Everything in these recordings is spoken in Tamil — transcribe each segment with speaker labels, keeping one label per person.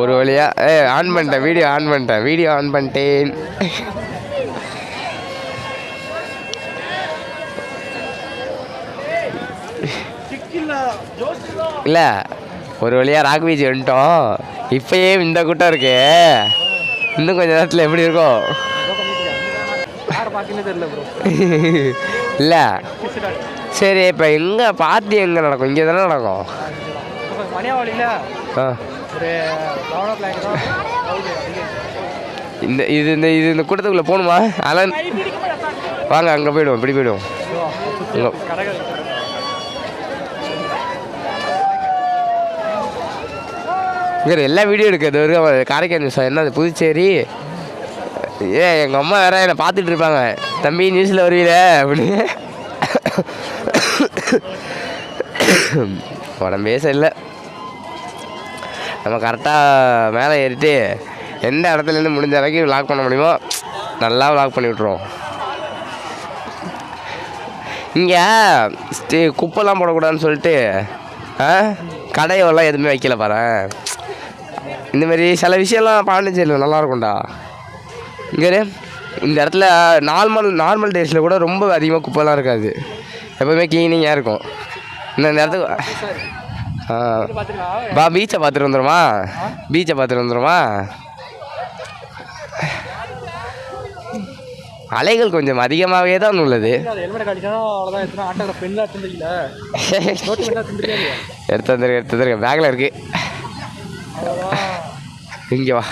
Speaker 1: ஒரு வழியா ஏ ஆன் பண்ணிட்டேன் வீடியோ ஆன் பண்ணிட்டேன் வீடியோ ஆன் பண்ணிட்டேன். இல்லை ஒரு வழியாக ராக் பீச் வந்துட்டோம். இப்பயே இந்த கூட்டம் இருக்கு. இன்னும் கொஞ்ச நேரத்தில் எப்படி இருக்கும் இல்லை. சரி இப்போ எங்கே பார்ட்டி எங்கே நடக்கும்? இங்கே தானே நடக்கும்? ஆ.
Speaker 2: ஒரு லெவன் ஓ கிளாக் தான்.
Speaker 1: இந்த இது இந்த இது இந்த கூட்டத்துக்குள்ளே போகணுமா? அதெல்லாம் வாங்க அங்கே போயிடுவோம். இப்படி போயிடுவோம். இங்கே. எல்லா வீடியோ எடுக்கிறது வரைக்கும் காரைக்கால் நியூஸ் என்ன அது புதுச்சேரி? ஏ எங்கள் அம்மா வேற என்னை பார்த்துட்டு இருப்பாங்க. தம்பி நியூஸில் வருவீல? அப்படின்னு. உடம்பே சரியில்லை. நம்ம கரெக்டாக மேலே ஏறிட்டு எந்த இடத்துலேருந்து முடிஞ்ச வரைக்கும் விளாக் பண்ண முடியுமோ நல்லா விளாக் பண்ணி விட்ருவோம் இங்கே குப்பைலாம் போடக்கூடாதுன்னு சொல்லிட்டு ஆ? கடையெல்லாம் எதுவுமே வைக்கல பாரு. இந்தமாரி சில விஷயம்லாம் பாண்டிச்சேரியில் நல்லா இருக்கும்டா. இங்கே இந்த இடத்துல நார்மல் நார்மல் டேஸில் கூட ரொம்ப அதிகமாக குப்பைலாம் இருக்காது. எப்போவுமே க்ளீனிங்காக இருக்கும். இந்த இடத்துக்கு பா பீச்சை பார்த்துட்டு வந்துடுமா பீச்சை பார்த்துட்டு வந்துடுமா அலைகள் கொஞ்சம் அதிகமாகவே தான் உள்ளது. எடுத்து வந்துருக்க எடுத்து வந்துருக்க பேக்கில் இருக்கு. இங்கே வா.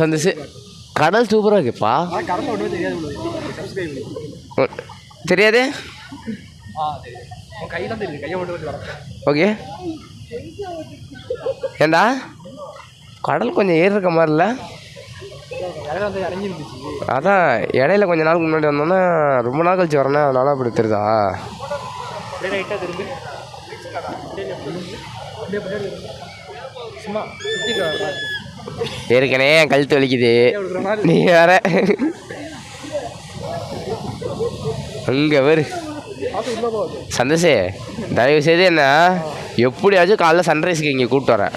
Speaker 1: சந்தோஷ். கடல் சூப்பராக இருக்குப்பா.
Speaker 2: தெரியாது?
Speaker 1: ஓகே. ஏண்டா? கடல் கொஞ்சம் ஏறி இருக்க
Speaker 2: மாதிரில
Speaker 1: அதான் இடையில கொஞ்ச நாளுக்கு முன்னாடி வந்தோன்னா ரொம்ப நாள் கழிச்சு வரேன்னா அதனால அப்படி தெரியுதா?
Speaker 2: சும்மா
Speaker 1: ஏற்கனவே என் கழுத்து வலிக்குது. நீ வேற. அங்கே வரு. சந்தோஷே தயவு செய்து என்ன எப்படியாச்சும் காலைல சன்ரைஸ்க்கு இங்கே கூப்பிட்டு வரேன்.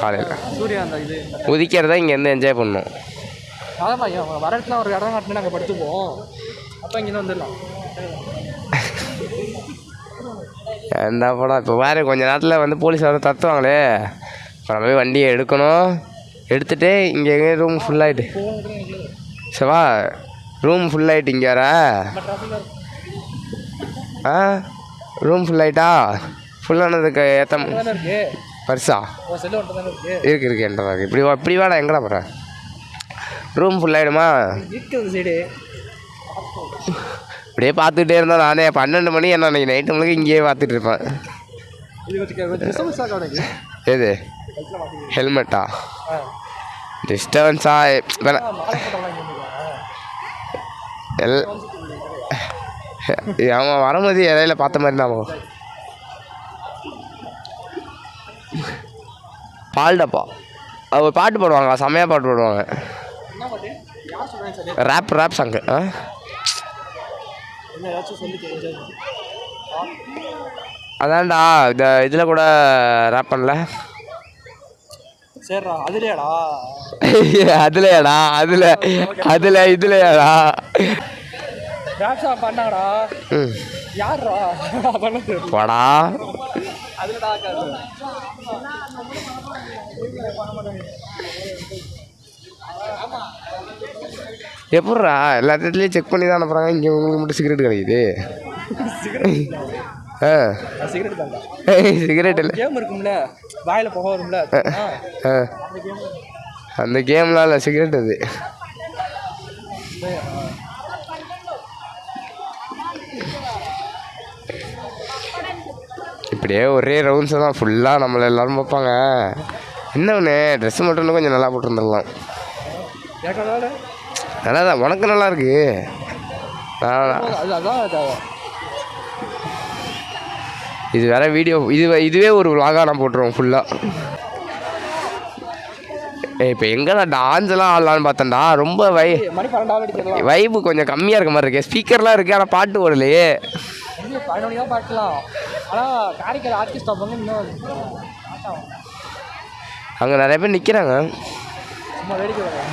Speaker 1: காலையில் உதிக்கிறதா இங்கேருந்து என்ஜாய் பண்ணணும்.
Speaker 2: அதான் பையன் வர இடத்துல ஒரு இடம் காட்டினா நாங்கள் படுத்துப்போம் அப்போ இங்கே வந்துடலாம்.
Speaker 1: ஏன்டா போடா இப்போ வேறு கொஞ்ச நேரத்தில் வந்து போலீஸ் வந்து தத்துவாங்களே இப்போ நம்ம போய் வண்டியை எடுக்கணும். எடுத்துகிட்டு இங்கே எங்கே ரூம் ஃபுல்லாகிட்டு சவா ரூம் ஃபுல்லாகிட்டு இங்கே வர. ஆ ரூம் ஃபுல்லாகிட்டா ஃபுல்லானதுக்கு ஏற்ற
Speaker 2: தானே இருக்கு?
Speaker 1: பர்ஸா
Speaker 2: இருக்கு
Speaker 1: என்கிட்ட தான் இப்படி வா இப்படி வாடா எங்கடா போகிறேன் ரூம் ஃபுல்லாகிடுமா இப்படியே பார்த்துக்கிட்டே இருந்தா நானே பன்னெண்டு மணி என்ன அன்றைக்கி நைட்டு முழுக்க இங்கேயே பார்த்துட்டு இருப்பேன். எது? ஹெல்மெட்டா? டிஸ்டர்பன்ஸா? எல் அவன் வரும்போது இடையில பார்த்த மாதிரி தான் பால் டப்பா. அவ பாட்டு பாடுவாங்க செம்மையாக பாட்டு பாடுவாங்க. ரேப் ரேப் சாங்கு ஆ? அதான்டா இந்த இதில் கூட ரேப் பண்ணல.
Speaker 2: சரிடா அதுலையாடா?
Speaker 1: அதுலையாடா அதில் அதில் இதுலையாடா.
Speaker 2: ராப்ஸா பண்ணாங்கடா
Speaker 1: ம்.
Speaker 2: யார்ரா பண்ண தெரியல.
Speaker 1: போடா.
Speaker 2: அதுலடா
Speaker 1: எப்பட்றா? எல்லா இடத்துலையும் செக் பண்ணி தான் அனுப்புகிறாங்க இங்கே உங்களுக்கு மட்டும் சிகரெட் கிடைக்குது.
Speaker 2: சிகரெட்
Speaker 1: சிகரெட் இல்லை.
Speaker 2: கேம் இருக்கும்ல. வாயில புகை வரும்ல. ஆ,
Speaker 1: ஆ.
Speaker 2: அந்த கேம்
Speaker 1: அந்த கேம்லாம் இல்லை சிகரெட் அது. இப்படியே ஒரே ரவுண்ட்ஸ் தான். ஃபுல்லாக நம்மளை எல்லாரும் பார்ப்பாங்க. என்ன ஒன்று ட்ரெஸ் மட்டும் கொஞ்சம் நல்லா போட்டுருந்துடலாம். நல்லா தான் உனக்கு நல்லா இருக்கு.
Speaker 2: அதான்.
Speaker 1: இது வேற வீடியோ இது இதுவே ஒரு vlog-ஆ நான் போட்டுருவோம் ஃபுல்லாக இப்போ எங்கடா டான்ஸ்லாம் ஆடலான்னு பார்த்தேன்டா ரொம்ப வை வைப்பு கொஞ்சம் கம்மியாக இருக்க மாதிரி இருக்கு. ஸ்பீக்கர்லாம் இருக்கு ஆனால் பாட்டு ஓடலையே
Speaker 2: பதினொன்று தான் ஆனால் காரைக்கால் ஆர்டிஸ்ட் இன்னும்.
Speaker 1: அங்கே நிறைய பேர் நிற்கிறாங்க
Speaker 2: சும்மா வேடிக்கை வரும்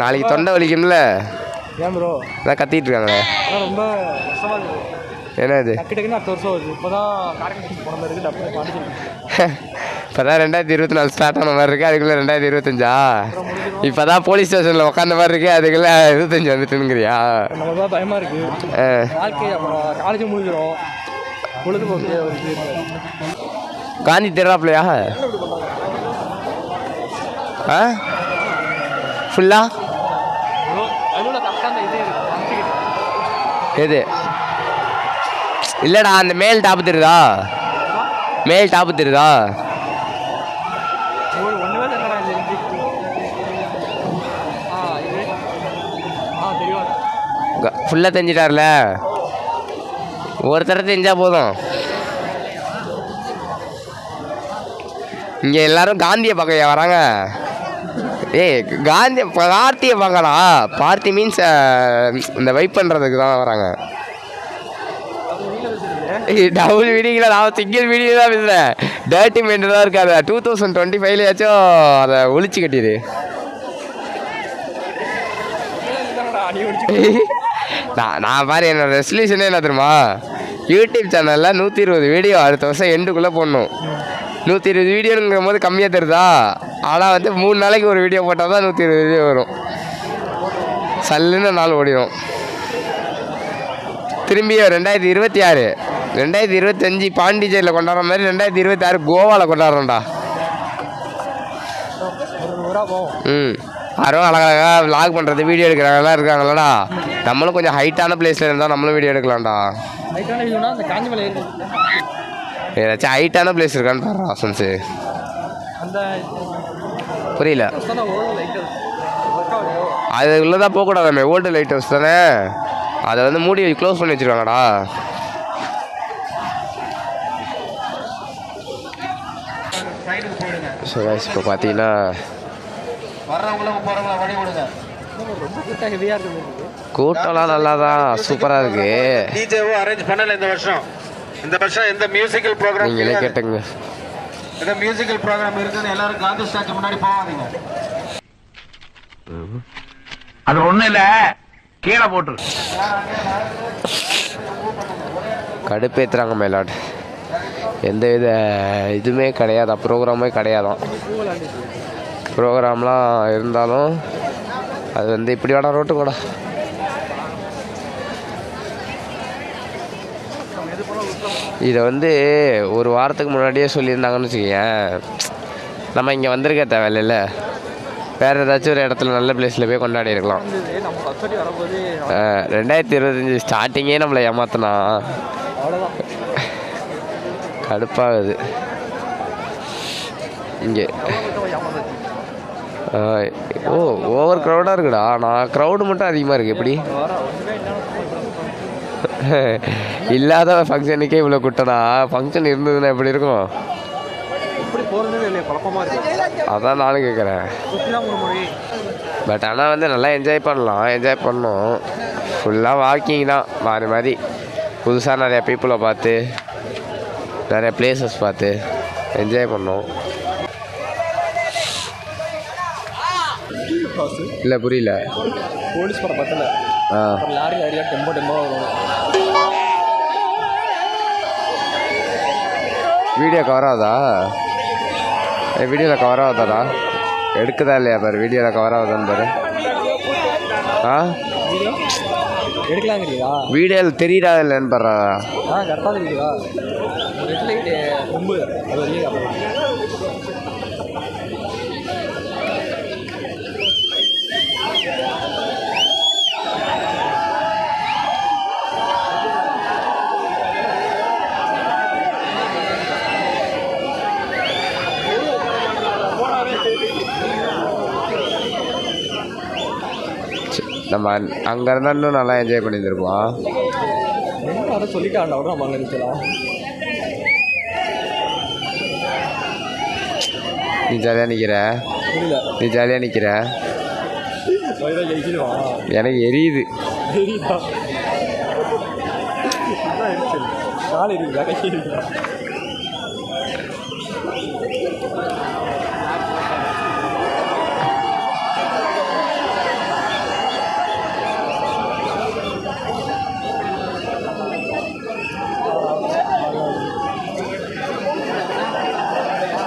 Speaker 1: நாளைக்கு தொண்டை வலிக்கும்ல?
Speaker 2: ஏன் ப்ரோ
Speaker 1: அதான் கத்திட்டு இருக்காங்க
Speaker 2: அதான் ரொம்ப கஷ்டமாக இருக்குது
Speaker 1: என்ன இது
Speaker 2: டக்கு டக்குன்னு அடுத்த வருஷம் வருது. இப்போ தான் இருக்குது
Speaker 1: ரெண்டாயிரத்தி இருபத்தி நாலு ஸ்டார்ட் ஆன மாதிரி இருக்கு. அதுக்குள்ளே ரெண்டாயிரத்தி இருபத்தஞ்சா? இப்போ தான் போலீஸ் ஸ்டேஷனில் உட்காந்த மாதிரி இருக்கு. அதுக்குள்ளே இருபத்தஞ்சி வந்துட்டுங்கிறியா
Speaker 2: நமக்கு தான் பயமாக இருக்குது வாழ்க்கை முடிஞ்சிடும். பொழுதுபோக்கு இருக்காது.
Speaker 1: காந்தி தெருவாப்லையா ஆ? ஃபுல்லா எது? இல்லைடா அந்த மேல் டாப்பு தெரியுதா? மேல் டாப்பு தெரியுதா? ஃபுல்லாக தெரிஞ்சிட்டார்ல? ஒரு தடவை தெரிஞ்சா போதும். இங்கே எல்லாரும் காந்தியை பார்க்க வராங்க. ஏய் காந்தி பார்ட்டியை பார்க்கலாம் பார்ட்டி மீன்ஸ் இந்த வைப் பண்ணுறதுக்கு தான் வராங்க. டபுள் வீடியோங்களா நான் சிங்கிள் வீடியோ தான் பேசுகிறேன் டேர்ட்டி மைண்ட் தான் இருக்காது டூ தௌசண்ட் டுவெண்ட்டி ஃபைவ்லையாச்சும் அதை ஒழிச்சு கட்டிடு. நான் நான் பாரு என்னோட ரெசல்யூஷனே என்ன தெரியுமா? யூடியூப் சேனலில் நூற்றி இருபது வீடியோ அடுத்த வருஷம் எண்டுக்குள்ளே போடணும். நூற்றி இருபது வீடியோங்கிற போது கம்மியாக தருதா ஆனால் வந்து மூணு நாளைக்கு ஒரு வீடியோ போட்டால் தான் நூற்றி இருபது வீடியோ வரும். சல்லுன்னு நாள் ஓடிடும் திரும்பியும் ரெண்டாயிரத்தி இருபத்தி ஆறு. ரெண்டாயிரத்தி இருபத்தஞ்சி பாண்டிச்சேரியில் கொண்டாடுற மாதிரி ரெண்டாயிரத்தி இருபத்தி ஆறு கோவாவில் கொண்டாடுறோம்டா. ம். யாரும் அழகழகாக விலாக் பண்ணுறது வீடியோ எடுக்கிறாங்களா இருக்காங்களடா. நம்மளும் கொஞ்சம் ஹைட்டான பிளேஸில் இருந்தால் நம்மளும் வீடியோ எடுக்கலாம்டா. ஏதாச்சும் ஹைட்டான பிளேஸ் இருக்கான்னு பாரு ஆசன்ஸு
Speaker 2: அந்த
Speaker 1: புரியல.
Speaker 2: தான்
Speaker 1: அது உள்ளே தான் போகக்கூடாதாமே ஓல்டு லைட் ஹவுஸ் தானே? அதை வந்து மூடி க்ளோஸ் பண்ணி வச்சுருக்காங்கடா ஸோ இப்போ பார்த்தீங்கன்னா கூட்டம்லாம் நல்லா தான் சூப்பராக இருக்குது
Speaker 3: அரேஞ்ச் பண்ணல இந்த வருஷம். இந்த வருஷம் எந்த மியூசிக்கல் ப்ரோக்ராம்
Speaker 1: நீங்களே கேட்டுங்க.
Speaker 3: எந்த மியூசிக்கல் ப்ரோக்ராம் இருக்குன்னு எல்லாரும் காந்தி ஸ்டாச்சு முன்னாடி போவாதீங்க
Speaker 4: அது ஒண்ணு இல்ல. கீழே போட்டுரு.
Speaker 1: கடுப்பேற்றுறாங்க மேலாட் எந்த வித இதுவுமே கிடையாதா. ப்ரோக்ராமே கிடையாதான். ப்ரோக்ராம்லாம் இருந்தாலும் அது வந்து இப்படி வாடா ரோட்டு கூட இதை வந்து ஒரு வாரத்துக்கு முன்னாடியே சொல்லியிருந்தாங்கன்னு வச்சுக்கேன் நம்ம இங்கே வந்திருக்க தேவையில்ல வேறு ஏதாச்சும் ஒரு இடத்துல நல்ல பிளேஸில் போய் கொண்டாடி இருக்கலாம். ரெண்டாயிரத்தி இருபத்தஞ்சி ஸ்டார்டிங்கே நம்மளை ஏமாத்தினா. கடுப்பாகுது. இங்கே. ஓ ஓவர் க்ரௌடாக இருக்குடா. நான் க்ரௌடு மட்டும் அதிகமாக இருக்குது எப்படி? இல்லாத ஃபங்க்ஷனுக்கே இவ்வளோ குட்டடா ஃபங்க்ஷன் இருந்ததுன்னா எப்படி இருக்கும்? அதான் நானும் கேட்குறேன் பட் ஆனால் வந்து நல்லா என்ஜாய் பண்ணலாம். என்ஜாய் பண்ணோம். ஃபுல்லாக வாக்கிங் தான் மாறி மாறி. புதுசாக நிறையா பீப்புளை பார்த்து நிறைய பிளேசஸ் பார்த்து என்ஜாய் பண்ணோம். இல்லை புரியல.
Speaker 2: போலீஸ் படம் ஒரு லாரி லாரியாக டெம்போ டெம்போ வரும்
Speaker 1: வீடியோ கவர் ஆகுதா வீடியோவில் கவர் ஆகுதாடா. எடுக்குதா இல்லையா பாரு வீடியோவில் கவர் ஆகுதான்னு பாரு. ஆ?
Speaker 2: எடுக்கலாங்கிறீங்களா
Speaker 1: வீடியோவில் தெரியுதா இல்லைன்னு பாரு
Speaker 2: ஆ கரெக்டாக தெரியுதா
Speaker 1: நம்ம அங்கே இருந்தால் இன்னும் நல்லா என்ஜாய் பண்ணியிருந்திருப்போம்.
Speaker 2: சொல்லிட்டாண்டா நம்ம அங்கே
Speaker 1: நீ ஜாலியாக நிற்கிற நீ ஜாலியாக நிற்கிற எனக்கு எரியுது.
Speaker 2: எரியுதா? எரிச்சல். கால் இருக்குதா கை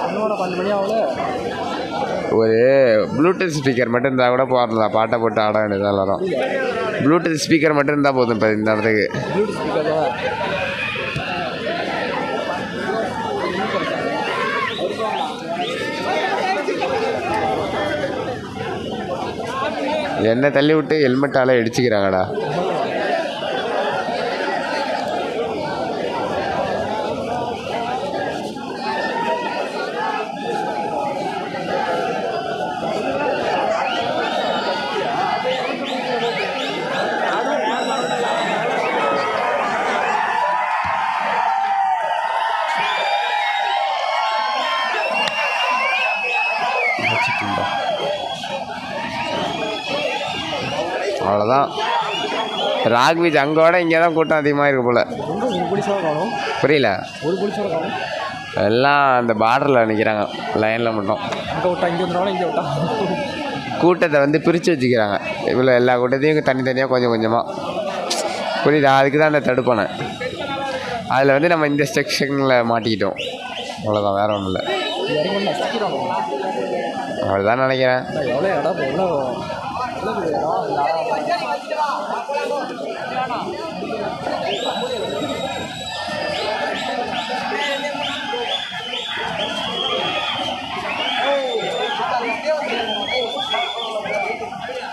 Speaker 2: இன்னொரு பன்னெண்டு மணி ஆகல
Speaker 1: ஒரு ப்ளூடூத் ஸ்பீக்கர் மட்டும் இருந்தால் கூட போகிறதா பாட்டை போட்டு ஆட வேண்டியதாக எல்லாரும். ப்ளூடூத் ஸ்பீக்கர் மட்டும் இருந்தால் போதும் இப்போ இந்த இடத்துக்கு. என்னை தள்ளி விட்டு ஹெல்மெட்டால் இடிச்சுக்கிறாங்கடா. அவ்வளோதான் ராக் பீச் அங்கோட இங்கே தான் கூட்டம் அதிகமாக இருக்கு போல். புரியல. எல்லாம் அந்த பார்டரில் நிற்கிறாங்க லைனில் மட்டும். கூட்டத்தை வந்து பிரித்து வச்சுக்கிறாங்க. இவ்வளோ எல்லா கூட்டத்தையும் தனித்தனியாக கொஞ்சம் கொஞ்சமாக புரியுதா? அதுக்கு தான் அந்த தடுப்பானை அதில் வந்து நம்ம இந்த செக்ஷனில் மாட்டிக்கிட்டோம். அவ்வளோதான் வேற ஒன்றும் இல்லை. அவ்வளோதான் நினைக்கிறேன்
Speaker 2: எவ்வளோ இடம் எவ்வளோ எவ்வளோ பெரிய இடம் இந்த இடம். ஹைட் இல்லையா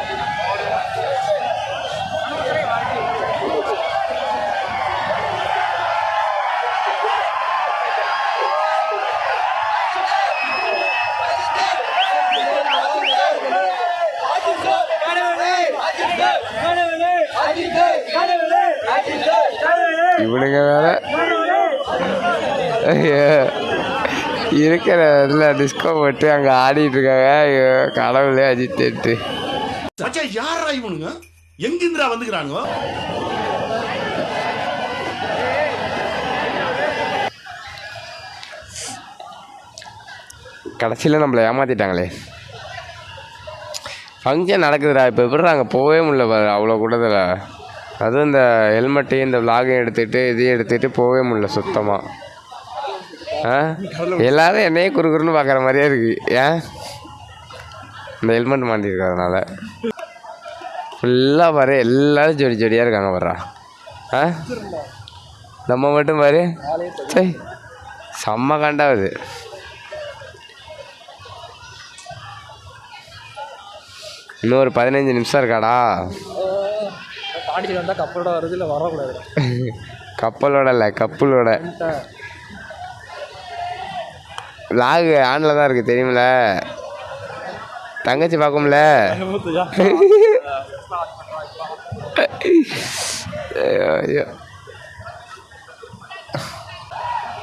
Speaker 1: இவனுங்க வேற ஐயோ. இருக்கிற இடத்துல டிஸ்கோ போட்டு அங்கே ஆடிட்டு இருக்காங்க. கடவுளே அஜித்தேட்டு
Speaker 5: யாரா இவனுங்க? எங்கிந்திரா வந்துக்கிறானுங்க?
Speaker 1: கடைசியில் நம்மளை ஏமாற்றிட்டாங்களே ஃபங்க்ஷன் நடக்குதுடா இப்போ எப்படிடா அங்கே போகவே முடியல பாரு அவ்வளோ கூட்டத்தில். அதுவும் இந்த ஹெல்மெட்டையும் இந்த விலாகையும் எடுத்துகிட்டு இதையும் எடுத்துகிட்டு போகவே முடியல சுத்தமாக ஆ? எல்லாரும் என்னையே குறுக்குறுன்னு பார்க்குற மாதிரியே இருக்குது ஏன் இந்த ஹெல்மெட் மாட்டிருக்கிறதுனால ஃபுல்லாக பாரு எல்லாரும் ஜோடி ஜோடியாக இருக்காங்க வர்றா ஆ? நம்ம மட்டும் பாரு. சே செம்ம காண்டாகுது இன்னும் ஒரு பதினஞ்சு நிமிஷம் இருக்காடா.
Speaker 2: பாண்டியில் வந்தால் கப்பலோட வருது இல்லை வரக்கூடாது
Speaker 1: கப்பலோட இல்லை கப்பலோட. லாகு ஆனில் தான் இருக்குது தெரியுமில தங்கச்சி பார்க்கும்ல?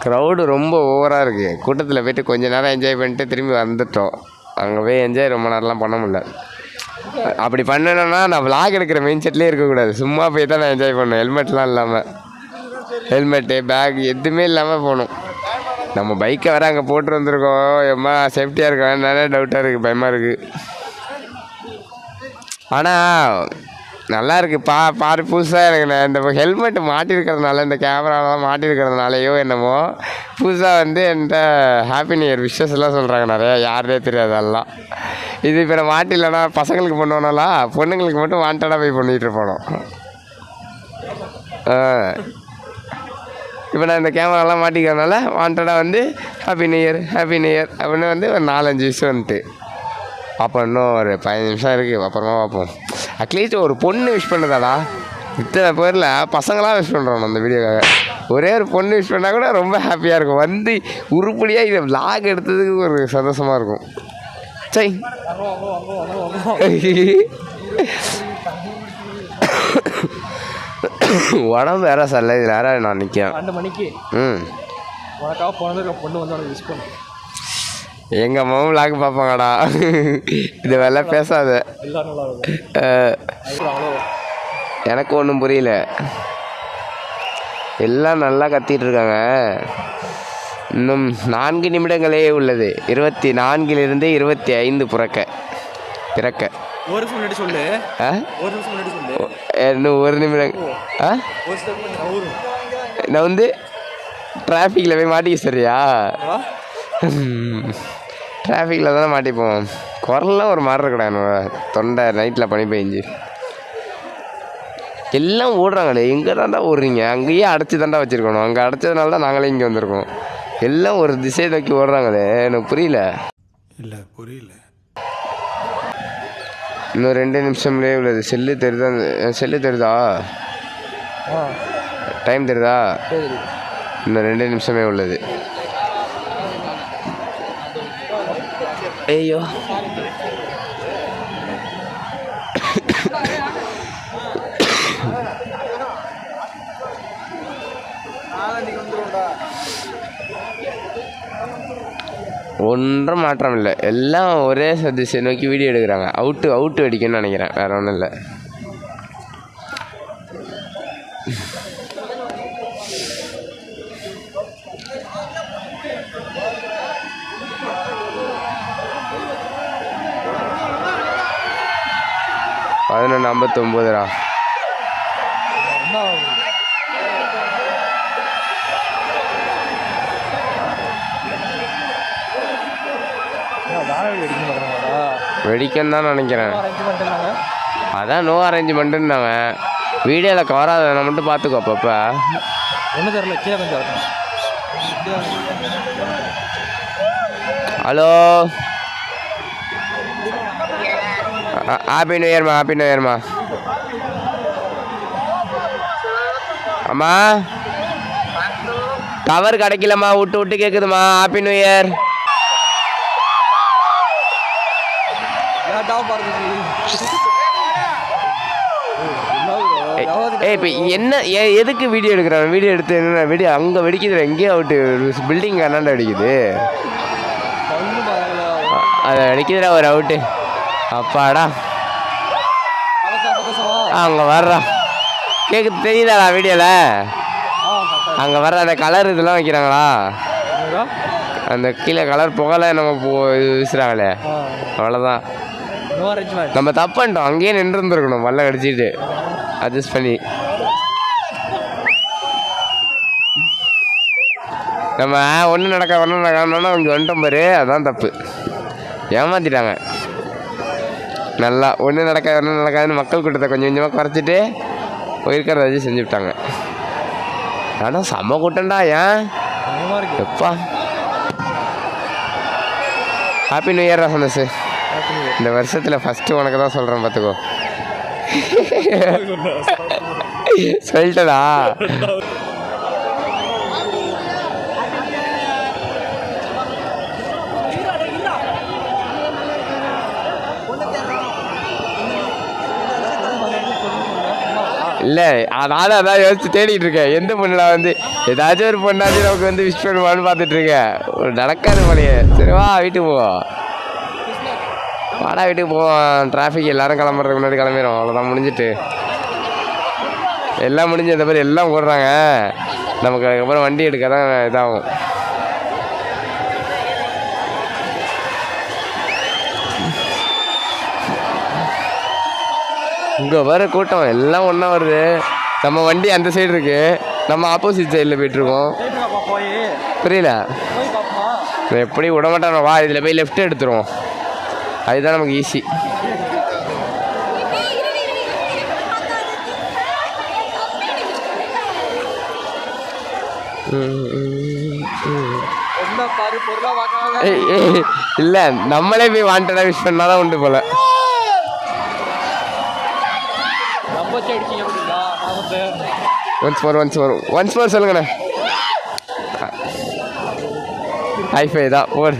Speaker 1: க்ரௌடு ரொம்ப ஓவராக இருக்குது கூட்டத்தில் போயிட்டு கொஞ்ச நேரம் என்ஜாய் பண்ணிட்டு திரும்பி வந்துட்டோம். அங்கே போய் என்ஜாய் ரொம்ப நேரம்லாம் பண்ண முடியல. அப்படி பண்ணணும்னா நான் விளாக் எடுக்கிற மெயின் செட்லேயே இருக்கக்கூடாது. சும்மா போய் தான் நான் என்ஜாய் பண்ணேன் ஹெல்மெட்லாம் இல்லாமல் ஹெல்மெட்டு பேக் எதுவுமே இல்லாமல் போகணும். நம்ம பைக்கை வேறு அங்கே போட்டு வந்திருக்கோம். எம்மா சேஃப்டியாக இருக்கோம் நிறைய டவுட்டாக இருக்குது பயமாக இருக்குது ஆனால் நல்லா இருக்குது பா பாரு புதுசாக எனக்கு நான் இந்த ஹெல்மெட் மாட்டியிருக்கிறதுனால இந்த கேமராலாம் மாட்டியிருக்கிறதுனாலையோ என்னமோ புதுசாக வந்து என்கிட்ட ஹாப்பி நியூ இயர் விஷஸ் எல்லாம் சொல்கிறாங்க நிறையா. யாருனே தெரியாது அதெல்லாம். இது இப்போ நான் மாட்டிலனா பசங்களுக்கு பண்ணுவோம்னாலா பொண்ணுங்களுக்கு மட்டும் வாண்டடாக போய் பண்ணிகிட்டு போனோம். இப்போ நான் இந்த கேமராலாம் மாட்டிக்கிறதுனால வாண்டடாக வந்து happy new year happy new year அப்படின்னு வந்து ஒரு நாலஞ்சு விஷயம் வந்துட்டு. பார்ப்போம் இன்னும் ஒரு பதினஞ்சு நிமிஷம் இருக்குது அப்புறமா பார்ப்போம் அட்லீஸ்ட் ஒரு பொண்ணு விஷ் பண்ணுதாடா. இத்தனை பேரில் பசங்களாம் விஷ் பண்ணுறோம் அந்த வீடியோக்காக. ஒரே ஒரு பொண்ணு விஷ் பண்ணால் கூட ரொம்ப ஹாப்பியாக இருக்கும். வந்து உருப்படியாக இதை vlog எடுத்ததுக்கு ஒரு சந்தோஷமாக இருக்கும். சை உடம்பு வேற சரியில்லை. இதில் வேற நான் நிற்கிறேன்
Speaker 2: ரெண்டு மணிக்கு.
Speaker 1: ம்.
Speaker 2: உனக்காக போனதுக்கு பொண்ணு வந்து உனக்கு விஷ் பண்ணு.
Speaker 1: எங்கள் அம்மாவும் vlog பார்ப்பாங்கடா. இது வேலை பேசாத. எனக்கு ஒன்றும் புரியல. எல்லாம் நல்லா கத்திட்டு இருக்காங்க. இன்னும் நான்கு நிமிடங்களே உள்ளது. இருபத்தி நான்கிலிருந்து இருபத்தி ஐந்து புறக்க. பிறக்க.
Speaker 2: ஒரு நிமிஷம் சொல்லு.
Speaker 1: இன்னும் ஒரு நிமிடம் ஆ? நான் வந்து டிராஃபிக்கில் போய் மாட்டிக்க சரியா டிராஃபிக்கில் தானே மாட்டிப்போம். குரல்லாம் ஒரு மாதிரி இருக்கடா என்னோட. தொண்டை நைட்டில் பனி பெஞ்சு. எல்லாம் ஓடுறாங்களே. எங்கே தாண்டா ஓடுறீங்க? அங்கேயே அடைச்சி தாண்டா வச்சுருக்கணும். அங்கே அடைச்சதுனால தான் நாங்களே இங்கே வந்திருக்கோம். எல்லாம் ஒரு திசையை நோக்கி ஓடுறாங்களே எனக்கு புரியல.
Speaker 5: இல்ல புரியல.
Speaker 1: இன்னும் ரெண்டு நிமிஷம்லேயே உள்ளது செல்லு தெரியுதா செல்லு தெரியுதா டைம் தெரியுதா இன்னும் ரெண்டு நிமிஷமே உள்ளது. ஐயோ. ஒன்றும் மாற்றம் இல்லை. எல்லாம் ஒரே சதிசை நோக்கி வீடியோ எடுக்கிறாங்க. அவுட்டு அவுட்டு அடிக்கணும்னு நினைக்கிறேன். வேற ஒன்றும் இல்லை. பதினொன்று ஐம்பத்தொம்போதுடா
Speaker 2: என்ன ஆகுது? என்ன வேலை வெடிக்கணும் பார்க்குறாங்களா
Speaker 1: வெடிக்கன்னு தான் நினைக்கிறேன். அதான் நோ அரேஞ்ச்மெண்ட்டுன்னாங்க வீடியோவில் கவராத மட்டும் பார்த்துக்கோ அப்பப்போ.
Speaker 2: ஒன்றும் தெரில கீழே கொஞ்சம்
Speaker 1: ஹலோ ஹாப்பி நியூ இயர்மா ஹாப்பி நியூ இயர்மா அம்மா? டவர் கிடைக்கலம்மா விட்டு விட்டு கேட்குதுமா ஹாப்பி நியூ இயர் ஏய் இப்போ என்ன ஏ- எதுக்கு வீடியோ எடுக்கிறான் வீடியோ எடுத்து என்ன வீடியோ அங்கே வெடிக்குது எங்கேயோ அவுட்டு பில்டிங் அண்ணாண்ட
Speaker 2: பரவாயில்ல
Speaker 1: அது வெடிக்குதுடா ஒரு அவுட்டு. அப்பாடா. அங்கே வர்றா. கேக்கு தெரியுதாடா வீடியோவில் அங்கே வர்ற அந்த கலர் இதெல்லாம் வைக்கிறாங்களா? அந்த கீழே கலர் புகலை நம்ம போ இது வீசுகிறாங்களே அவ்வளோதான் நம்ம தப்பு பண்ணிட்டோம் அங்கேயே நின்று இருந்திருக்கணும் வல்ல கடிச்சிட்டு. அட்ஜஸ்ட் பண்ணி. நம்ம ஒன்று நடக்க ஒன்று நடக்கணும்னா இங்கே வந்துட்டோம் பாரு அதான் தப்பு. ஏமாத்திட்டாங்க. நல்லா ஒன்று நடக்க ஒன்று நடக்காதுன்னு மக்கள் கூட்டத்தை கொஞ்சம் கொஞ்சமாக குறைச்சிட்டு இருக்கிறத வச்சு செஞ்சு விட்டாங்க. ஆனால் செம்ம கூட்டம்டா ஏன்? எப்பா? Happy new year Santhosh. இந்த வருஷத்தில் ஃபஸ்ட்டு உனக்கு தான் சொல்கிறேன் பார்த்துக்கோ சொல்லிட்டதா இல்லை நானும் அதான் யோசிச்சு தேடிட்டு இருக்கேன். எந்த பொண்ணுடா வந்து ஏதாச்சும் ஒரு பொண்ணாச்சும் நமக்கு வந்து விஷ் பண்ணுவான்னு பார்த்துட்டு இருக்கேன். ஒரு நடக்காது போலையே. சரி வா வீட்டுக்கு போவோம் வாடா வீட்டுக்கு போவோம் டிராஃபிக் எல்லாரும் கிளம்புறதுக்கு முன்னாடி கிளம்பிடும் அவ்வளோதான் முடிஞ்சிட்டு. எல்லாம் முடிஞ்சு இந்த மாதிரி எல்லாம் ஓடுறாங்க. நமக்கு அதுக்கப்புறம் வண்டி எடுக்க தான் இதாகும். இங்கே வர கூட்டம் எல்லாம் ஒன்றா வருது. நம்ம வண்டி அந்த சைடு இருக்கு. நம்ம ஆப்போசிட் சைடில் போயிட்டுருக்கோம். புரியல? எப்படி விட மாட்டானோ? வா இதில் போய் லெஃப்ட் எடுத்துருவோம். அதுதான் நமக்கு ஈஸி இல்ல நம்மளே போய் வாண்டடா விஷ் பண்ணாதான் உண்டு போல. Once more once more once more சொல்லுங்கண்ணே. ஹைஃபை தான் ஓடு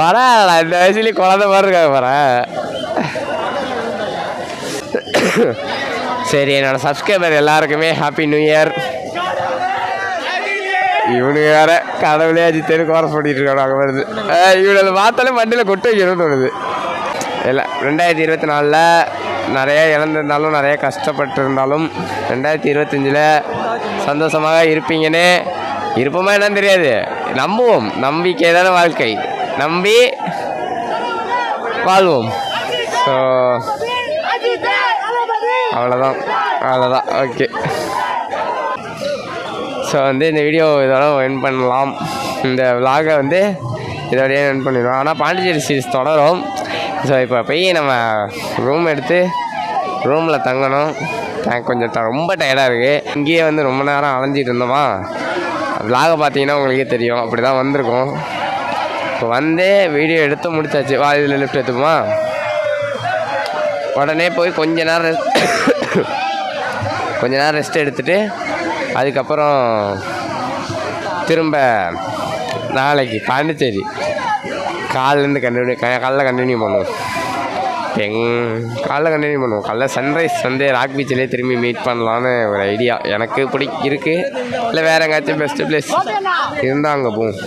Speaker 1: பரவாயில்ல இந்த வயசுலேயும் குழந்தை மாதிரி இருக்காங்க பரேன் சரி என்னோட சப்ஸ்கிரைபர் எல்லாருக்குமே ஹாப்பி நியூ இயர் இவனுக்கு வேற கடவுளே அஜித்தேன்னு கோர சொல்லிட்டு இருக்காங்க அங்கே வருது. இவனை பார்த்தாலே வண்டியில் கொட்டு வைக்கணும்னு தோணுது. இல்லை ரெண்டாயிரத்தி இருபத்தி நாலில் நிறைய இழந்திருந்தாலும் நிறைய கஷ்டப்பட்டிருந்தாலும் ரெண்டாயிரத்தி இருபத்தஞ்சில் சந்தோஷமாக இருப்பீங்கன்னு இருப்போமா என்னன்னு தெரியாது. நம்புவோம். நம்பிக்கை தானே வாழ்க்கை. நம்பி வாழ்வோம். ஸோ அவ்வளோதான் அவ்வளோதான் ஓகே ஸோ வந்து இந்த வீடியோ இதோட என் பண்ணலாம். இந்த விலாகை வந்து இதோடய என் பண்ணிடுவோம். ஆனால் பாண்டிச்சேரி சீரிஸ் தொடரும். ஸோ இப்போ போய் நம்ம ரூம் எடுத்து ரூமில் தங்கணும். எனக்கு கொஞ்சம் ட- ரொம்ப டயர்டாக இருக்குது இங்கேயே வந்து ரொம்ப நேரம் அலைஞ்சிட்டு இருந்தோமா? விலாகை பார்த்தீங்கன்னா உங்களுக்கே தெரியும். அப்படி தான் வந்திருக்கோம். இப்போ வந்து வீடியோ எடுத்து முடிச்சாச்சு. வா இதில் லிஃப்ட் எடுத்துமா உடனே போய் கொஞ்ச நேரம் ரெஸ்ட் கொஞ்ச நேரம் ரெஸ்ட் எடுத்துட்டு அதுக்கப்புறம் திரும்ப நாளைக்கு பாண்டிச்சேரி. காலிலேருந்து கண்டினியூ காலைல கண்டினியூ பண்ணுவோம். எங் காலைல கண்டினியூ பண்ணுவோம். காலைல சன்ரைஸ் வந்து ராக் பீச்சிலே திரும்பி மீட் பண்ணலான்னு ஒரு ஐடியா எனக்கு பிடி இருக்குது இல்லை வேறு எங்கேயாச்சும் பெஸ்ட்டு பிளேஸ் இருந்தால் அங்கே போவோம்.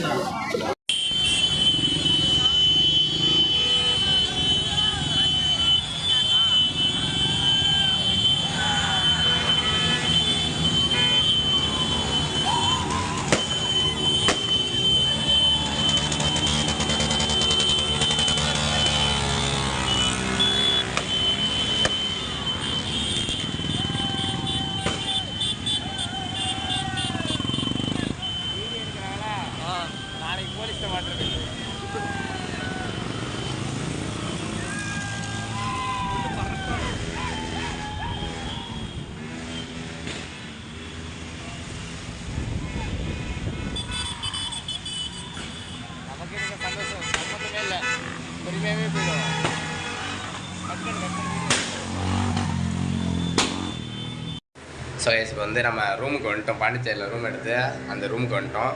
Speaker 1: ஸோ இப்போ வந்து நம்ம ரூமுக்கு வந்துட்டோம். பாண்டிச்சேரியில் ரூம் எடுத்து அந்த ரூமுக்கு வந்துட்டோம்.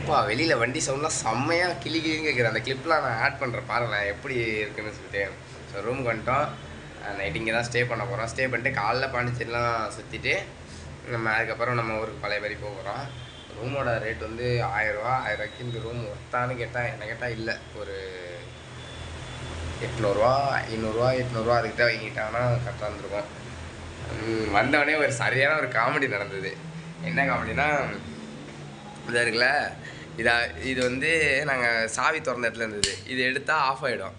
Speaker 1: அப்பா வெளியில் வண்டி சவுண்ட்லாம் செம்மையாக கிளி கிளின்னு கேட்குற அந்த கிளிப்லாம் நான் ஆட் பண்ணுறேன் பாருங்களேன் எப்படி இருக்குன்னு சொல்லிட்டு. ஸோ ரூமுக்கு வந்துட்டோம். நைட் இங்கே தான் ஸ்டே பண்ண போகிறோம் ஸ்டே பண்ணிட்டு காலைல பாண்டிச்சேரிலாம் சுற்றிட்டு நம்ம அதுக்கப்புறம் நம்ம ஊருக்கு பழைய மாதிரி போக போகிறோம் ரூமோட ரேட் வந்து ஆயிரரூவா ஆயிரரூவாய்க்கு இந்த ரூம் ஒத்தான்னு கேட்டால் என்ன கேட்டால் இல்லை. ஒரு எட்நூறுரூவா ஐநூறுரூவா எட்நூறுரூவா அதுக்கிட்ட வாங்கிட்டாங்கன்னா கரெக்டாக இருந்திருக்கும். வந்தவொடனே ஒரு சரியான ஒரு காமெடி நடந்தது. என்ன காமெடினா இதாக இருக்குல்ல இதா இது வந்து நாங்கள் சாவி திறந்த இடத்துல இருந்தது. இது எடுத்தால் ஆஃப் ஆகிடும்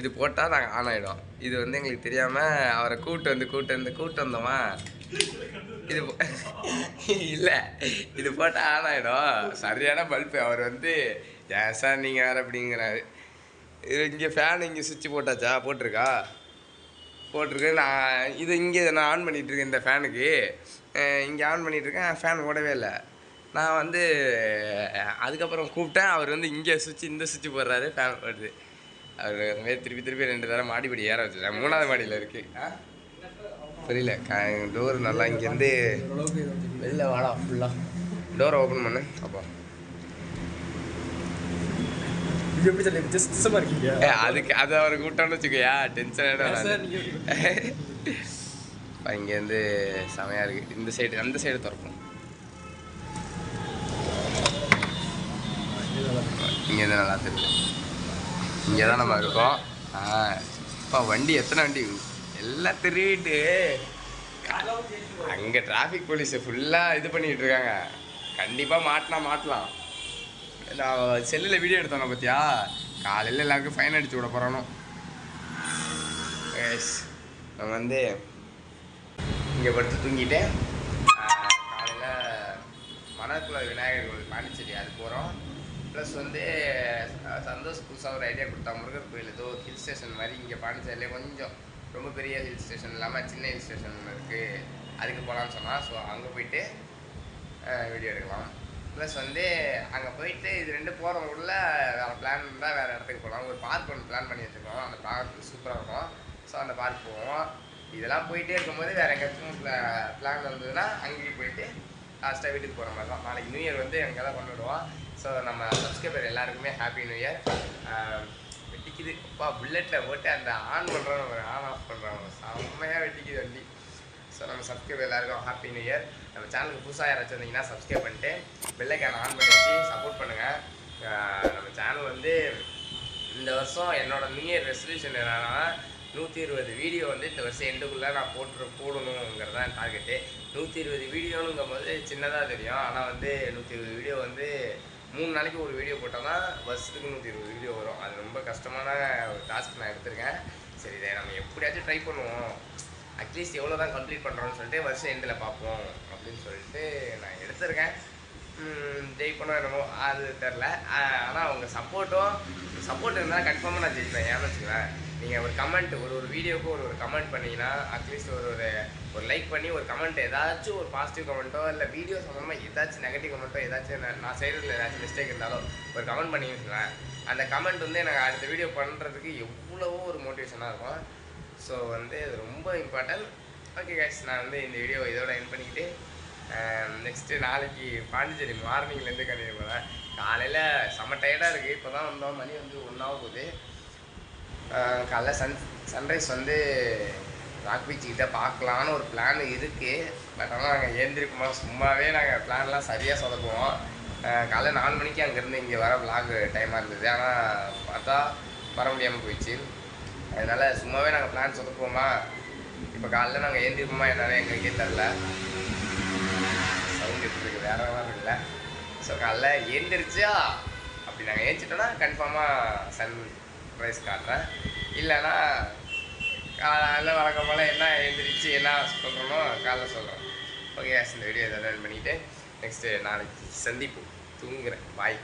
Speaker 1: இது போட்டால் நாங்கள் ஆன் ஆகிடும் இது வந்து எங்களுக்கு தெரியாமல் அவரை கூப்பிட்டு வந்து கூப்பிட்டு வந்து கூப்பிட்டு வந்தோமா? இது இல்லை இது போட்டால் ஆன் ஆகிடும் சரியான பல்பு. அவர் வந்து ஏன் சார் நீங்கள் வேறு அப்படிங்கிறாரு. இது இங்கே ஃபேன் இங்கே சுவிட்ச் போட்டாச்சா? போட்டிருக்கா? போட்டிருக்கு நான் இது இங்கே நான் ஆன் பண்ணிகிட்ருக்கேன் இருக்கேன் இந்த ஃபேனுக்கு இங்கே ஆன் பண்ணிகிட்ருக்கேன் இருக்கேன் ஃபேன் ஓடவே இல்லை. நான் வந்து அதுக்கப்புறம் கூப்பிட்டேன். அவர் வந்து இங்கே சுவிட்ச் இந்த சுவிட்ச் போடுறாரு ஃபேன் ஓடுது. அவர் அதுமாரி திருப்பி திருப்பி ரெண்டு தடவை மாடிப்படி ஏற வச்சுருக்கேன் மூணாவது மாடியில் இருக்குது புரியல. டோர் நல்லா இங்கேருந்து வெளில வாடா ஃபுல்லாக டோரை ஓப்பன் பண்ணு அப்போ.
Speaker 2: இது எப்படி சொல்லி ஜஸ்டமாக இருக்கீங்க.
Speaker 1: ஏ, அதுக்கு அது அவர் கூட்டம்னு வச்சுக்கோயா டென்ஷன்
Speaker 2: சார்
Speaker 1: இங்கேருந்து செமையாக இருக்குது இந்த சைடு அந்த சைடு திறப்போம். இங்கேருந்து நல்லா தெரியுது. இங்கே தான் நம்ம இருக்கோம். ஆ அப்பா வண்டி எத்தனை வண்டி? எல்லாம் திருவிட்டு அங்கே டிராஃபிக் போலீஸ் ஃபுல்லாக இது பண்ணிட்டு இருக்காங்க. கண்டிப்பாக மாட்டினா மாட்டலாம். நான் செல்லில் வீடியோ எடுத்தோம் பார்த்தியா காலையில் எல்லாருக்கும் ஃபைன் அடிச்சு விட போகிறோம் எஸ் நம்ம வந்து இங்கே படுத்து தூங்கிட்டு காலையில் மணக்குள்ள விநாயகர் கோவில் பாண்டிச்சேரி அது போகிறோம் ப்ளஸ் வந்து சந்தோஷ் புதுசாக ஒரு ஐடியா கொடுத்தா முருகர் கோயில் ஏதோ ஹில் ஸ்டேஷன் மாதிரி இங்கே பாண்டிச்சேரியிலே கொஞ்சம் ரொம்ப பெரிய ஹில் ஸ்டேஷன் இல்லாமல் சின்ன ஹில் ஸ்டேஷன் இருக்குது அதுக்கு போகலான்னு சொன்னால் ஸோ அங்கே போயிட்டு வீடியோ எடுக்கலாம். ப்ளஸ் வந்து அங்கே போயிட்டு இது ரெண்டு போகிறவங்களுக்குள்ள வேறு பிளான் இருந்தால் வேறு இடத்துக்கு போகலாம் ஒரு பார்க் ஒன்று பிளான் பண்ணி வச்சுருக்கோம். அந்த பார்க் சூப்பராக இருக்கும். ஸோ அந்த பார்க் போவோம். இதெல்லாம் போயிட்டே இருக்கும்போது வேறு எங்கேயாச்சும் பிளான் வந்ததுன்னா அங்கேயும் போயிட்டு லாஸ்ட்டாக வீட்டுக்கு போகிற மாதிரி தான். நாளைக்கு நியூ இயர் வந்து அங்கே தான் கொண்டாடுவோம் ஸோ நம்ம சப்ஸ்கிரைபர் எல்லாருக்குமே ஹாப்பி நியூ இயர் வெட்டிக்குது. அப்பா புல்லட்டில் போட்டு அந்த ஆன் பண்ணுறோம் ஒரு ஆன் ஆஃப் பண்ணுறோம் செம்மையாக வெட்டிக்குது வண்டி. ஸோ நம்ம சப்ஸ்கிரைப் எல்லாருக்கும் ஹாப்பி நியூ இயர் நம்ம சேனலுக்கு புதுசாக யாராச்சும் வந்தீங்கன்னா சப்ஸ்கிரைப் பண்ணிட்டு பெல்லைக்கான ஆன் பண்ணி வச்சு சப்போர்ட் பண்ணுங்கள் நம்ம சேனல் வந்து இந்த வருஷம் என்னோட நியூ இயர் ரெசல்யூஷன் என்னென்னா நூற்றி இருபது வீடியோ வந்து இந்த வருஷம் எண்டுக்குள்ளே நான் போட்டு போடணுங்கிறது தான் டார்கெட்டு நூற்றி இருபது வீடியோனுங்கும் போது சின்னதாக தெரியும். ஆனால் வந்து நூற்றி இருபது வீடியோ வந்து மூணு நாளைக்கு ஒரு வீடியோ போட்டோம்னா வருஷத்துக்கு நூற்றி இருபது வீடியோ வரும். அது ரொம்ப கஷ்டமான ஒரு டாஸ்க் நான் எடுத்திருக்கேன். சரி இதை நம்ம எப்படியாச்சும் ட்ரை பண்ணுவோம். அட்லீஸ்ட் எவ்வளோ தான் கம்ப்ளீட் பண்ணுறோன்னு சொல்லிட்டு வருஷம் எண்டில் பார்ப்போம் அப்படின்னு சொல்லிட்டு நான் எடுத்திருக்கேன். ம், ஜெயிப்பனோ என்னமோ அது தெரில ஆனால் அவங்க சப்போர்ட்டும் சப்போர்ட் இருந்தால் கன்ஃபார்மாக நான் ஜெயிப்பேன். ஏன்னு வச்சுக்கலேன் நீங்கள் ஒரு கமெண்ட் ஒரு ஒரு வீடியோக்கு ஒரு ஒரு கமெண்ட் பண்ணிங்கன்னா அட்லீஸ்ட் ஒரு ஒரு ஒரு லைக் பண்ணி ஒரு கமெண்ட் ஏதாச்சும் ஒரு பாசிட்டிவ் கமெண்ட்டோ இல்லை வீடியோ சம்மந்தமாக ஏதாச்சும் நெகட்டிவ் கமெண்ட்டோ ஏதாச்சும் நான் நான் செய்கிறதுல ஏதாச்சும் மிஸ்டேக் இருந்தாலும் ஒரு கமெண்ட் பண்ணி வச்சுக்கலேன் அந்த கமெண்ட் வந்து எனக்கு அடுத்த வீடியோ பண்ணுறதுக்கு எவ்வளவோ ஒரு மோட்டிவேஷனாக இருக்கும். ஸோ வந்து இது ரொம்ப இம்பார்ட்டன்ட் ஓகே கைஸ் நான் வந்து இந்த வீடியோ இதோட என் பண்ணிக்கிட்டு um, நெக்ஸ்ட்டு நாளைக்கு பாண்டிச்சேரி மார்னிங்லேருந்து கண்டினியூ போகிறேன் காலையில் செம்ம டயர்டாக இருக்குது இப்போ தான் வந்தோம். மணி வந்து ஒன்றாக போகுது. காலைல சன் சன்ரைஸ் வந்து ராக் பீச் கிட்ட பார்க்கலான்னு ஒரு பிளான் இருக்குது பட் ஆனால் நாங்கள் ஏந்திருக்குமா? சும்மாவே நாங்கள் பிளான்லாம் சரியாக சொதப்புவோம். காலைல நாலு மணிக்கு அங்கேருந்து இங்கே வர விளாக் டைமாக இருந்தது. ஆனால் பார்த்தா வர முடியாமல் போயிடுச்சு. அதனால் சும்மாவே நாங்கள் பிளான் சொதப்புவோமா இப்போ காலைல நாங்கள் ஏந்திருப்போமா என்னால் எங்களுக்கே தெரில சவுண்ட் எப்படி வேறு வேறு இல்லை. ஸோ காலைல ஏந்திரிச்சா அப்படி நாங்கள் ஏஞ்சிட்டோன்னா கன்ஃபார்மாக சன் ரைஸ் காட்டுறேன். இல்லைன்னா காலையில் வழக்கம் போல் என்ன எழுந்திரிச்சு என்ன சொல்கிறோமோ காலைல சொல்கிறேன் ஓகே இந்த வீடியோ இதை ரன் பண்ணிவிட்டு நெக்ஸ்ட்டு நாளைக்கு சந்திப்போம். தூங்குறேன். பாய்